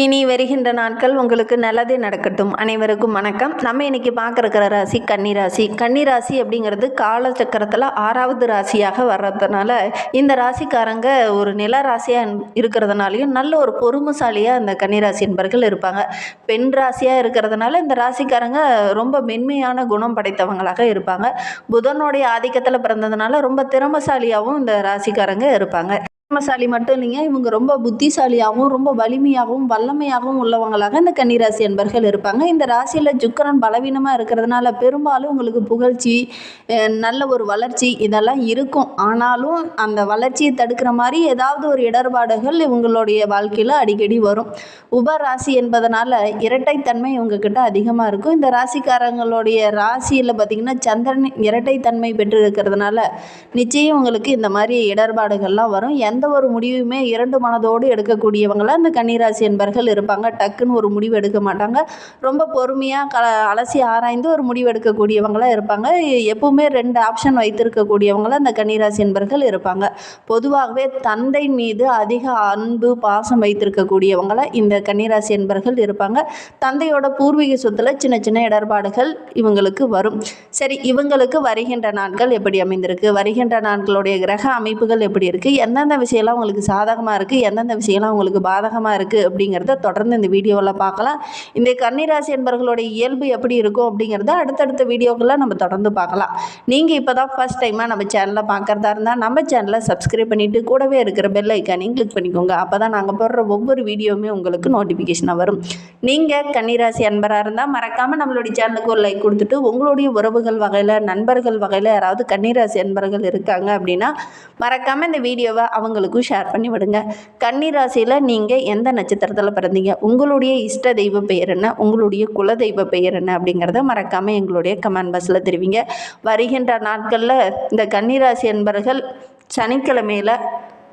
இனி வருகின்ற நாட்கள் உங்களுக்கு நல்லதே நடக்கட்டும். அனைவருக்கும் வணக்கம். நம்ம இன்னைக்கு பார்க்க ராசி கன்னிராசி. கன்னிராசி கன்னி ராசி அப்படிங்கிறது காலச்சக்கரத்தில் ஆறாவது ராசியாக வர்றதுனால இந்த ராசிக்காரங்க ஒரு நில ராசியாக இருக்கிறதுனாலையும் நல்ல ஒரு பொறுமைசாலியாக இந்த கன்னிராசி என்பர்கள் இருப்பாங்க. பெண் ராசியாக இருக்கிறதுனால இந்த ராசிக்காரங்க ரொம்ப மென்மையான குணம் படைத்தவங்களாக இருப்பாங்க. புதனுடைய ஆதிக்கத்தில் பிறந்ததுனால ரொம்ப திறமசாலியாகவும் இந்த ராசிக்காரங்க இருப்பாங்க. திறமசாலி மட்டும் இல்லைங்க இவங்க ரொம்ப புத்திசாலியாகவும் ரொம்ப வலிமையாகவும் வல்லமையாகவும் உள்ளவங்களாக இந்த கன்னிராசி அன்பர்கள் இருப்பாங்க. இந்த ராசியில் சுக்கிரன் பலவீனமாக இருக்கிறதுனால பெரும்பாலும் உங்களுக்கு புகழ்ச்சி நல்ல ஒரு வளர்ச்சி இதெல்லாம் இருக்கும். ஆனாலும் அந்த வளர்ச்சியை தடுக்கிற மாதிரி ஏதாவது ஒரு இடர்பாடுகள் இவங்களுடைய வாழ்க்கையில் அடிக்கடி வரும். உபராசி என்பதனால இரட்டைத்தன்மை இவங்கக்கிட்ட அதிகமாக இருக்கும். இந்த ராசிக்காரங்களுடைய ராசியில் பார்த்திங்கன்னா சந்திரன் இரட்டைத்தன்மை பெற்று இருக்கிறதுனால நிச்சயம் உங்களுக்கு இந்த மாதிரி இடர்பாடுகள்லாம் வரும். எந்த எந்த ஒரு முடிவுமே இரண்டு மனதோடு எடுக்கக்கூடியவங்களாக இந்த கன்னிராசி என்பர்கள் இருப்பாங்க. டக்குன்னு ஒரு முடிவு எடுக்க மாட்டாங்க. ரொம்ப பொறுமையாக க அலசி ஆராய்ந்து ஒரு முடிவு எடுக்கக்கூடியவங்களாக இருப்பாங்க. எப்பவுமே ரெண்டு ஆப்ஷன் வைத்திருக்கக்கூடியவங்களாக இந்த கன்னிராசி என்பர்கள் இருப்பாங்க. பொதுவாகவே தந்தை மீது அதிக அன்பு பாசம் வைத்திருக்கக்கூடியவங்களாக இந்த கன்னிராசி என்பர்கள் இருப்பாங்க. தந்தையோட பூர்வீக சொத்தில் சின்ன சின்ன இடர்பாடுகள் இவங்களுக்கு வரும். சரி இவங்களுக்கு வருகின்ற நாட்கள் எப்படி அமைந்திருக்கு? வருகின்ற நாட்களுடைய கிரக அமைப்புகள் எப்படி இருக்குது எந்தெந்த விஷயம் விஷயம்லாம் உங்களுக்கு சாதகமாக இருக்குது எந்தெந்த விஷயம்லாம் உங்களுக்கு பாதகமாக இருக்குது அப்படிங்கிறத தொடர்ந்து இந்த வீடியோவில் பார்க்கலாம். இந்த கன்னிராசி என்பர்களுடைய இயல்பு எப்படி இருக்கும் அப்படிங்கிறத அடுத்தடுத்த வீடியோக்களில் நம்ம தொடர்ந்து பார்க்கலாம். நீங்கள் இப்போ தான் ஃபஸ்ட் டைமாக நம்ம சேனலை பார்க்குறதா இருந்தால் நம்ம சேனலை சப்ஸ்கிரைப் பண்ணிவிட்டு கூடவே இருக்கிற பெல் ஐக்கானையும் கிளிக் பண்ணிக்கோங்க. அப்போ தான் நாங்கள் போடுற ஒவ்வொரு வீடியோவுமே உங்களுக்கு நோட்டிஃபிகேஷனாக வரும். நீங்கள் கன்னிராசி அன்பராக இருந்தால் மறக்காமல் நம்மளுடைய சேனலுக்கு ஒரு லைக் கொடுத்துட்டு உங்களுடைய உறவுகள் வகையில் நண்பர்கள் வகையில் யாராவது கன்னிராசி அன்பர்கள் இருக்காங்க அப்படின்னா மறக்காமல் இந்த வீடியோவை அவங்க அவங்களுக்கும் ஷேர் பண்ணி விடுங்க. கன்னிராசியில் நீங்கள் எந்த நட்சத்திரத்தில் பிறந்தீங்க? உங்களுடைய இஷ்ட தெய்வ பெயர் என்ன? உங்களுடைய குல தெய்வ பெயர் என்ன? அப்படிங்கிறத மறக்காமல் எங்களுடைய கமெண்ட் பாக்ஸில் தெரிவிங்க. வருகின்ற நாட்களில் இந்த கன்னிராசி என்பர்கள் சனிக்கிழமையில்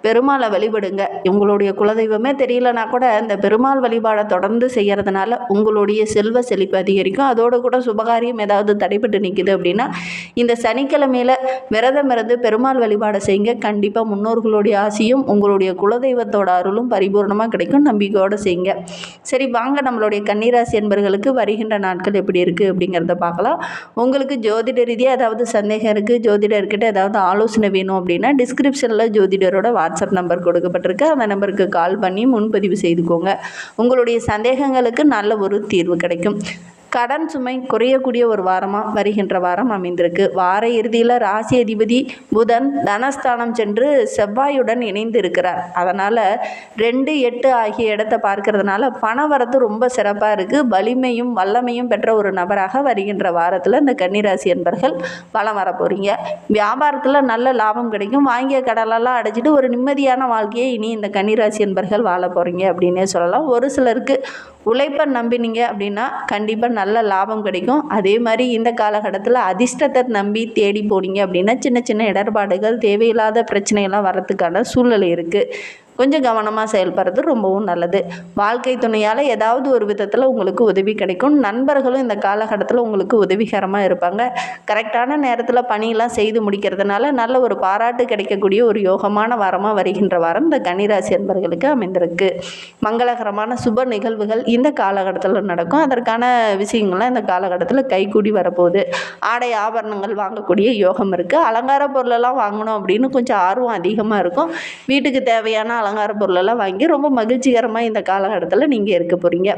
பெருமாளை வழிபடுங்க. உங்களுடைய குலதெய்வமே தெரியலனா கூட இந்த பெருமாள் வழிபாடை தொடர்ந்து செய்கிறதுனால உங்களுடைய செல்வ செழிப்பு அதிகரிக்கும். அதோடு கூட சுபகாரியம் ஏதாவது தடைபட்டு நிற்கிது அப்படின்னா இந்த சனிக்கிழமையில் விரதம் இருந்து பெருமாள் வழிபாடை செய்யுங்க. கண்டிப்பாக முன்னோர்களுடைய ஆசையும் உங்களுடைய குலதெய்வத்தோட அருளும் பரிபூர்ணமாக கிடைக்கும். நம்பிக்கையோடு செய்யுங்க. சரி வாங்க. நம்மளுடைய கன்னிராசி என்பர்களுக்கு வருகின்ற நாட்கள் எப்படி இருக்குது அப்படிங்கிறத பார்க்கலாம். உங்களுக்கு ஜோதிட ரீதியாக ஏதாவது சந்தேகம் இருக்குது ஜோதிடர்கிட்ட ஏதாவது ஆலோசனை வேணும் அப்படின்னா டிஸ்கிரிப்ஷனில் ஜோதிடரோட வாட்ஸ்அப் நம்பர் கொடுக்கப்பட்டிருக்கு. அந்த நம்பருக்கு கால் பண்ணி முன்பதிவு செய்துக்கோங்க. உங்களுடைய சந்தேகங்களுக்கு நல்ல ஒரு தீர்வு கிடைக்கும். கடன் சுமை குறையக்கூடிய ஒரு வாரமாக வருகின்ற வாரம் அமைந்திருக்கு. வார இறுதியில் ராசி அதிபதி புதன் தனஸ்தானம் சென்று செவ்வாயுடன் இணைந்து இருக்கிறார் அதனால் ரெண்டு எட்டு ஆகிய இடத்தை பார்க்கறதுனால பண வரத்து ரொம்ப சிறப்பாக இருக்குது வலிமையும் வல்லமையும் பெற்ற ஒரு நபராக வருகின்ற வாரத்தில் இந்த கன்னிராசி என்பர்கள் வலம் வர போகிறீங்க வியாபாரத்தில் நல்ல லாபம் கிடைக்கும். வாங்கிய கடலெல்லாம் அடைச்சிட்டு ஒரு நிம்மதியான வாழ்க்கையை இனி இந்த கன்னிராசி என்பர்கள் வாழ போகிறீங்க அப்படின்னே சொல்லலாம். ஒரு சிலருக்கு உழைப்பை நம்பினீங்க அப்படின்னா கண்டிப்பாக நல்ல லாபம் கிடைக்கும். அதே மாதிரி இந்த காலகட்டத்தில் அதிர்ஷ்டத்தை நம்பி தேடி போனீங்க அப்படின்னா சின்ன சின்ன இடர்பாடுகள் தேவையில்லாத பிரச்சனையெல்லாம் வரத்துக்கான சூழ்நிலை இருக்குது கொஞ்சம் கவனமாக செயல்படுறது ரொம்பவும் நல்லது. வாழ்க்கை துணையால் ஏதாவது ஒரு விதத்தில் உங்களுக்கு உதவி கிடைக்கும். நண்பர்களும் இந்த காலகட்டத்தில் உங்களுக்கு உதவிகரமாக இருப்பாங்க. கரெக்டான நேரத்தில் பணியெல்லாம் செய்து முடிக்கிறதுனால நல்ல ஒரு பாராட்டு கிடைக்கக்கூடிய ஒரு யோகமான வாரமாக வருகின்ற வாரம் இந்த கன்னிராசி அன்பர்களுக்கு அமைந்திருக்கு. மங்களகரமான சுப நிகழ்வுகள் இந்த காலகட்டத்தில் நடக்கும். அதற்கான விஷயங்கள்லாம் இந்த காலகட்டத்தில் கைகூடி வரப்போகுது. ஆடை ஆபரணங்கள் வாங்கக்கூடிய யோகம் இருக்குது அலங்கார பொருளெல்லாம் வாங்கணும் அப்படின்னு கொஞ்சம் ஆர்வம் அதிகமாக இருக்கும். வீட்டுக்கு தேவையான அலங்கார பொருளெல்லாம் வாங்கி ரொம்ப மகிழ்ச்சிகரமாக இந்த காலகட்டத்தில் நீங்கள் இருக்க போகிறீங்க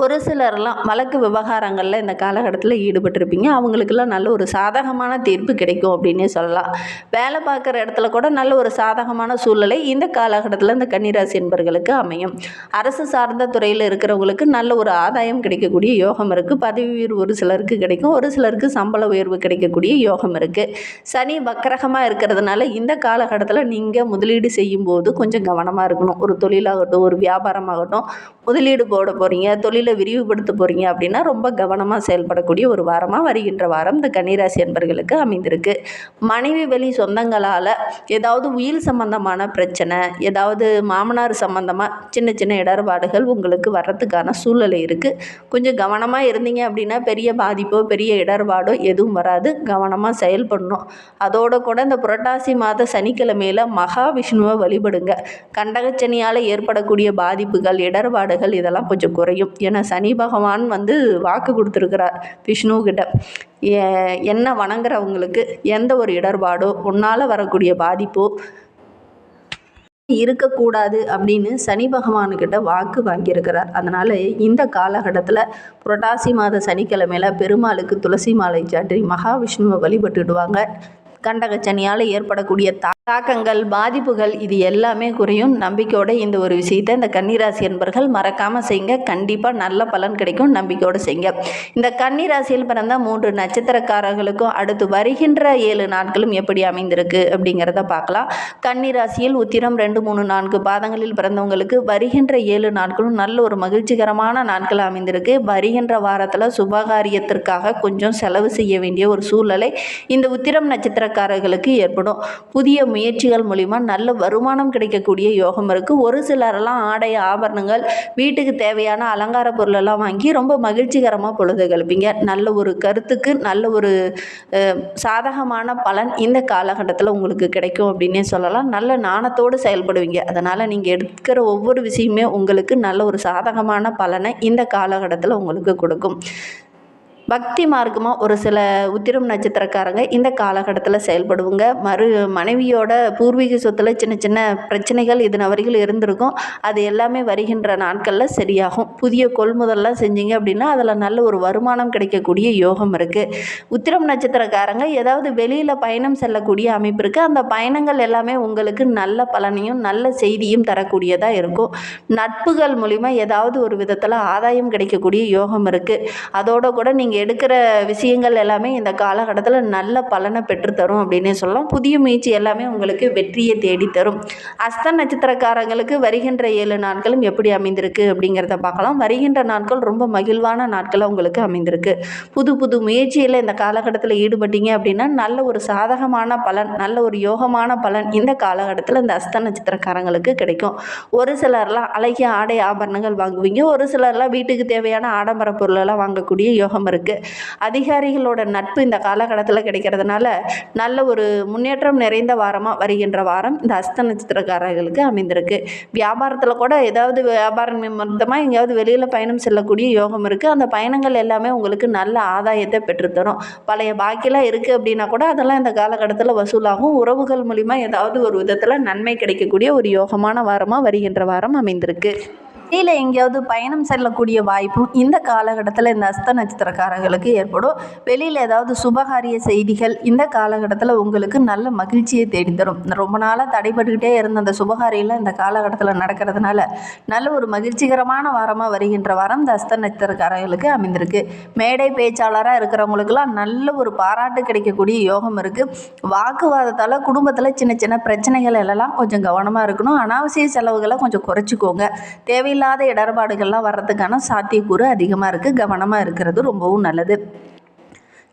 ஒரு சிலர்லாம் வழக்கு விவகாரங்களில் இந்த காலகட்டத்தில் ஈடுபட்டிருப்பீங்க. அவங்களுக்கெல்லாம் நல்ல ஒரு சாதகமான தீர்ப்பு கிடைக்கும் அப்படின்னே சொல்லலாம். வேலை பார்க்குற இடத்துல கூட நல்ல ஒரு சாதகமான சூழ்நிலை இந்த காலகட்டத்தில் இந்த கன்னிராசி என்பர்களுக்கு அமையும். அரசு சார்ந்த துறையில் இருக்கிறவங்களுக்கு நல்ல ஒரு ஆதாயம் கிடைக்கக்கூடிய யோகம் இருக்குது பதவி உயர்வு ஒரு சிலருக்கு கிடைக்கும். ஒரு சிலருக்கு சம்பள உயர்வு கிடைக்கக்கூடிய யோகம் இருக்குது சனி வக்கரகமாக இருக்கிறதுனால இந்த காலகட்டத்தில் நீங்கள் முதலீடு செய்யும்போது கொஞ்சம் கவனமாக இருக்கணும். ஒரு தொழிலாகட்டும் ஒரு வியாபாரமாகட்டும் முதலீடு போட போகிறீங்க தொழில் தொழிலை விரிவுபடுத்த போகிறீங்க அப்படின்னா ரொம்ப கவனமாக செயல்படக்கூடிய ஒரு வாரமாக வருகின்ற வாரம் இந்த கன்னிராசி என்பர்களுக்கு அமைந்திருக்கு. மனைவி வெளி சொந்தங்களால் ஏதாவது உயிர் சம்பந்தமான பிரச்சனை ஏதாவது மாமனார் சம்பந்தமாக சின்ன சின்ன இடர்பாடுகள் உங்களுக்கு வர்றதுக்கான சூழ்நிலை இருக்குது கொஞ்சம் கவனமாக இருந்தீங்க அப்படின்னா பெரிய பாதிப்போ பெரிய இடர்பாடோ எதுவும் வராது. கவனமாக செயல்படணும். அதோட கூட இந்த புரட்டாசி மாத சனிக்கிழமையில் மகாவிஷ்ணுவை வழிபடுங்க. கண்டகச்சனியால் ஏற்படக்கூடிய பாதிப்புகள் இடர்பாடுகள் இதெல்லாம் கொஞ்சம் குறையும். ஏன்னா சனி பகவான் வந்து வாக்கு கொடுத்துருக்கிறார் விஷ்ணுக்கிட்ட என்ன வணங்குறவங்களுக்கு எந்த ஒரு இடர்பாடோ உன்னால் வரக்கூடிய பாதிப்போ இருக்கக்கூடாது அப்படின்னு சனி பகவானுக்கிட்ட வாக்கு வாங்கியிருக்கிறார். அதனால் இந்த காலகட்டத்தில் புரட்டாசி மாத சனிக்கிழமையில் பெருமாளுக்கு துளசி மாலை சாற்றி மகாவிஷ்ணுவை வழிபட்டுடுவாங்க. கண்டகச்சனியால் ஏற்படக்கூடிய தா தாக்கங்கள் பாதிப்புகள் இது எல்லாமே குறையும். நம்பிக்கையோட இந்த ஒரு விஷயத்தை இந்த கன்னிராசி என்பர்கள் மறக்காமல் செய்யுங்க கண்டிப்பாக நல்ல பலன் கிடைக்கும். நம்பிக்கையோடு செய்யுங்க இந்த கன்னிராசியில் பிறந்த மூன்று நட்சத்திரக்காரர்களுக்கும் அடுத்து வருகின்ற ஏழு நாட்களும் எப்படி அமைந்திருக்கு அப்படிங்கிறத பார்க்கலாம். கன்னிராசியில் உத்திரம் ரெண்டு மூணு நான்கு பாதங்களில் பிறந்தவங்களுக்கு வருகின்ற ஏழு நாட்களும் நல்ல ஒரு மகிழ்ச்சிகரமான நாட்கள் அமைந்திருக்கு. வருகின்ற வாரத்தில் சுபகாரியத்திற்காக கொஞ்சம் செலவு செய்ய வேண்டிய ஒரு சூழ்நிலை. இந்த உத்திரம் நட்சத்திர நட்சத்திரக்காரர்களுக்கு ஏற்படும். புதிய முயற்சிகள் மூலிமா நல்ல வருமானம் கிடைக்கக்கூடிய யோகம் இருக்குது ஒரு சிலரெல்லாம் ஆடை ஆபரணங்கள் வீட்டுக்கு தேவையான அலங்கார பொருளெல்லாம் வாங்கி ரொம்ப மகிழ்ச்சிகரமாக பொழுது கழிப்பீங்க. நல்ல ஒரு கருத்துக்கு நல்ல ஒரு சாதகமான பலன் இந்த காலகட்டத்தில் உங்களுக்கு கிடைக்கும் அப்படின்னே சொல்லலாம். நல்ல நாணத்தோடு செயல்படுவீங்க. அதனால் நீங்கள் எடுக்கிற ஒவ்வொரு விஷயமே உங்களுக்கு நல்ல ஒரு சாதகமான பலனை இந்த காலகட்டத்தில் உங்களுக்கு கொடுக்கும். பக்தி மார்க்கமாக ஒரு சில உத்திரம் நட்சத்திரக்காரங்க இந்த காலகட்டத்தில் செயல்படுவாங்க. மறு மனைவியோட பூர்வீக சொத்தில் சின்ன சின்ன பிரச்சனைகள் இதன வரைக்கும் இருந்திருக்கும். அது எல்லாமே வருகின்ற நாட்களில் சரியாகும். புதிய கொள்முதல்லாம் செஞ்சீங்க அப்படின்னா அதில் நல்ல ஒரு வருமானம் கிடைக்கக்கூடிய யோகம் இருக்குது உத்திரம் நட்சத்திரக்காரங்க ஏதாவது வெளியில் பயணம் செல்லக்கூடிய அமைப்பு இருக்குது அந்த பயணங்கள் எல்லாமே உங்களுக்கு நல்ல பலனையும் நல்ல செய்தியும் தரக்கூடியதாக இருக்கும். நட்புகள் மூலிமா ஏதாவது ஒரு விதத்தில் ஆதாயம் கிடைக்கக்கூடிய யோகம் இருக்குது அதோட கூட நீங்கள் எடுக்கிற விஷயங்கள் எல்லாமே இந்த காலகட்டத்தில் நல்ல பலனை பெற்றுத்தரும் அப்படின்னே சொல்லலாம். புதிய முயற்சி எல்லாமே உங்களுக்கு வெற்றியை தேடித்தரும். அஸ்த நட்சத்திரக்காரங்களுக்கு வருகின்ற ஏழு நாட்களும் எப்படி அமைந்திருக்கு அப்படிங்கிறத பார்க்கலாம். வருகின்ற நாட்கள் ரொம்ப மகிழ்வான நாட்களாக உங்களுக்கு அமைந்திருக்கு. புது புது முயற்சியில் இந்த காலகட்டத்தில் ஈடுபட்டீங்க அப்படின்னா நல்ல ஒரு சாதகமான பலன் நல்ல ஒரு யோகமான பலன் இந்த காலகட்டத்தில் இந்த அஸ்த நட்சத்திரக்காரங்களுக்கு கிடைக்கும். ஒரு சிலர்லாம் அழகிய ஆடை ஆபரணங்கள் வாங்குவீங்க. ஒரு சிலர்லாம் வீட்டுக்கு தேவையான ஆடம்பர பொருளெல்லாம் வாங்கக்கூடிய யோகம் இருக்குது அதிகாரிகளோட நட்பு இந்த காலகட்டத்தில் கிடைக்கிறதுனால நல்ல ஒரு முன்னேற்றம் நிறைந்த வாரமாக வருகின்ற வாரம் இந்த அஸ்த நட்சத்திரக்காரர்களுக்கு அமைந்திருக்கு. வியாபாரத்தில் கூட ஏதாவது வியாபாரம் நிமித்தமாக எங்கேயாவது வெளியில் பயணம் செல்லக்கூடிய யோகம் இருக்குது அந்த பயணங்கள் எல்லாமே உங்களுக்கு நல்ல ஆதாயத்தை பெற்றுத்தரும். பழைய பாக்கியெல்லாம் இருக்குது அப்படின்னா கூட அதெல்லாம் இந்த காலகட்டத்தில் வசூலாகும். உறவுகள் மூலிமா ஏதாவது ஒரு விதத்தில் நன்மை கிடைக்கக்கூடிய ஒரு யோகமான வாரமாக வருகின்ற வாரம் அமைந்திருக்கு. வெளியில் எங்கேயாவது பயணம் செல்லக்கூடிய வாய்ப்பும் இந்த காலகட்டத்தில் இந்த அஸ்த நட்சத்திரக்காரர்களுக்கு ஏற்படும். வெளியில் ஏதாவது சுபகாரிய செய்திகள் இந்த காலகட்டத்தில் உங்களுக்கு நல்ல மகிழ்ச்சியை தேடி தரும் ரொம்ப நாளாக தடைபட்டுக்கிட்டே இருந்த அந்த சுபகாரியெல்லாம் இந்த காலகட்டத்தில் நடக்கிறதுனால நல்ல ஒரு மகிழ்ச்சிகரமான வாரமாக வருகின்ற வாரம் இந்த அஸ்த நட்சத்திரக்காரர்களுக்கு அமைந்திருக்கு. மேடை பேச்சாளராக இருக்கிறவங்களுக்கெல்லாம் நல்ல ஒரு பாராட்டு கிடைக்கக்கூடிய யோகம் இருக்குது வாக்குவாதத்தால் குடும்பத்தில் சின்ன சின்ன பிரச்சனைகள் எல்லாம் கொஞ்சம் கவனமாக இருக்கணும். அனாவசிய செலவுகளை கொஞ்சம் குறைச்சிக்கோங்க. தேவையில்லை தேவையில்லாத இடர்பாடுகள்லாம் வர்றதுக்கான சாத்தியக்கூறு அதிகமாக இருக்குது கவனமாக இருக்கிறது ரொம்பவும் நல்லது.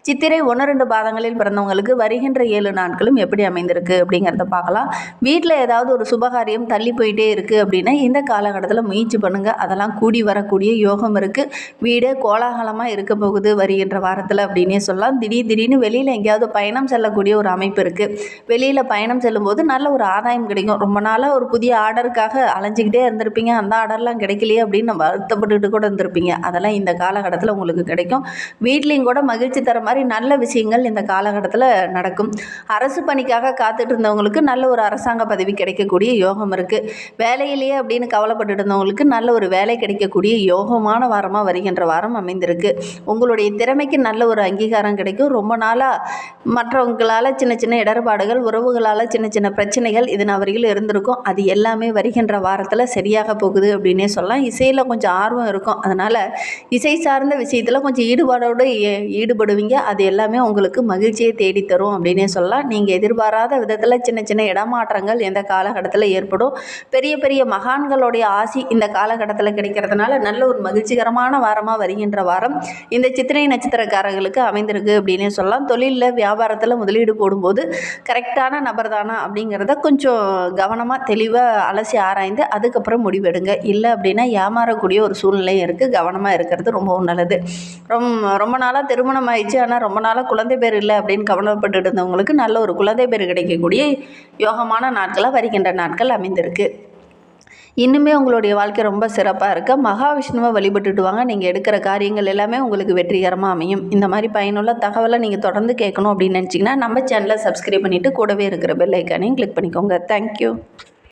சித்திரை ஒன்று ரெண்டு பாதங்களில் பிறந்தவங்களுக்கு வருகின்ற ஏழு நாட்களும் எப்படி அமைந்திருக்கு அப்படிங்கிறத பார்க்கலாம். வீட்டில் ஏதாவது ஒரு சுபகாரியம் தள்ளி போயிட்டே இருக்குது அப்படின்னா இந்த காலகட்டத்தில் முயற்சி பண்ணுங்கள் அதெல்லாம் கூடி வரக்கூடிய யோகம் இருக்குது வீடு கோலாகலமாக இருக்க போகுது வருகின்ற வாரத்தில் அப்படின்னே சொல்லலாம். திடீர் திடீர்னு வெளியில் எங்கேயாவது பயணம் செல்லக்கூடிய ஒரு அமைப்பு இருக்குது வெளியில் பயணம் செல்லும்போது நல்ல ஒரு ஆதாயம் கிடைக்கும். ரொம்ப நாளாக ஒரு புதிய ஆர்டருக்காக அலைஞ்சிக்கிட்டே இருந்திருப்பீங்க. அந்த ஆர்டர்லாம் கிடைக்கலையே அப்படின்னு வருத்தப்பட்டுக்கிட்டு கூட இருந்திருப்பீங்க. அதெல்லாம் இந்த காலகட்டத்தில் உங்களுக்கு கிடைக்கும். வீட்லேயும் கூட மகிழ்ச்சி தர மாதிரி நல்ல விஷயங்கள் இந்த காலகட்டத்தில் நடக்கும். அரசு பணிக்காக காத்துட்டு இருந்தவங்களுக்கு நல்ல ஒரு அரசாங்க பதவி கிடைக்கக்கூடிய யோகம் இருக்குது வேலையிலேயே அப்படின்னு கவலைப்பட்டு இருந்தவங்களுக்கு நல்ல ஒரு வேலை கிடைக்கக்கூடிய யோகமான வாரமாக வருகின்ற வாரம் அமைந்திருக்கு. உங்களுடைய திறமைக்கு நல்ல ஒரு அங்கீகாரம் கிடைக்கும். ரொம்ப நாளாக மற்றவங்களால் சின்ன சின்ன இடர்பாடுகள் உறவுகளால் சின்ன சின்ன பிரச்சனைகள் இதன் அவர்கள் இருந்திருக்கும். அது எல்லாமே வருகின்ற வாரத்தில் சரியாக போகுது அப்படின்னே சொல்லலாம். இசையில் கொஞ்சம் ஆர்வம் இருக்கும். அதனால் இசை சார்ந்த விஷயத்தில் கொஞ்சம் ஈடுபாடோடு ஈடுபடுவீங்க. அது எல்லாமே உங்களுக்கு மகிழ்ச்சியை தேடித்தரும் அப்படின்னே சொல்லலாம். நீங்கள் எதிர்பாராத விதத்தில் சின்ன சின்ன இடமாற்றங்கள் எந்த காலகட்டத்தில் ஏற்படும்? பெரிய பெரிய மகான்களுடைய ஆசி இந்த காலகட்டத்தில் கிடைக்கிறதுனால நல்ல ஒரு மகிழ்ச்சிகரமான வாரமாக வருகின்ற வாரம் இந்த சித்திரை நட்சத்திரக்காரர்களுக்கு அமைந்திருக்கு அப்படின்னே சொல்லலாம். தொழிலில் வியாபாரத்தில் முதலீடு போடும்போது கரெக்டான நபர் தானா அப்படிங்கிறத கொஞ்சம் கவனமாக தெளிவாக அலசி ஆராய்ந்து அதுக்கப்புறம் முடிவெடுங்க. இல்லை அப்படின்னா ஏமாறக்கூடிய ஒரு சூழ்நிலையும் இருக்குது கவனமாக இருக்கிறது ரொம்பவும் நல்லது. ரொம்ப ரொம்ப நாளாக திருமணம் ஆயிடுச்சு. ஆனால் ரொம்ப நாளாக குழந்தை பேர் இல்லை அப்படின்னு கவனப்பட்டு இருந்தவங்களுக்கு நல்ல ஒரு குழந்தை பேர் கிடைக்கக்கூடிய யோகமான நாட்களாக வருகின்ற நாட்கள் அமைந்திருக்கு. இன்னுமே உங்களுடைய வாழ்க்கை ரொம்ப சிறப்பாக இருக்க. மகாவிஷ்ணுவை வழிபட்டுட்டு வாங்க. நீங்கள் எடுக்கிற காரியங்கள் எல்லாமே உங்களுக்கு வெற்றிகரமாக அமையும். இந்த மாதிரி பயனுள்ள தகவலை நீங்கள் தொடர்ந்து கேட்கணும் அப்படின்னு நினச்சிங்கன்னா நம்ம சேனலை சப்ஸ்கிரைப் பண்ணிவிட்டு கூடவே இருக்கிற பெல் ஐக்கானையும் கிளிக் பண்ணிக்கோங்க. தேங்க்யூ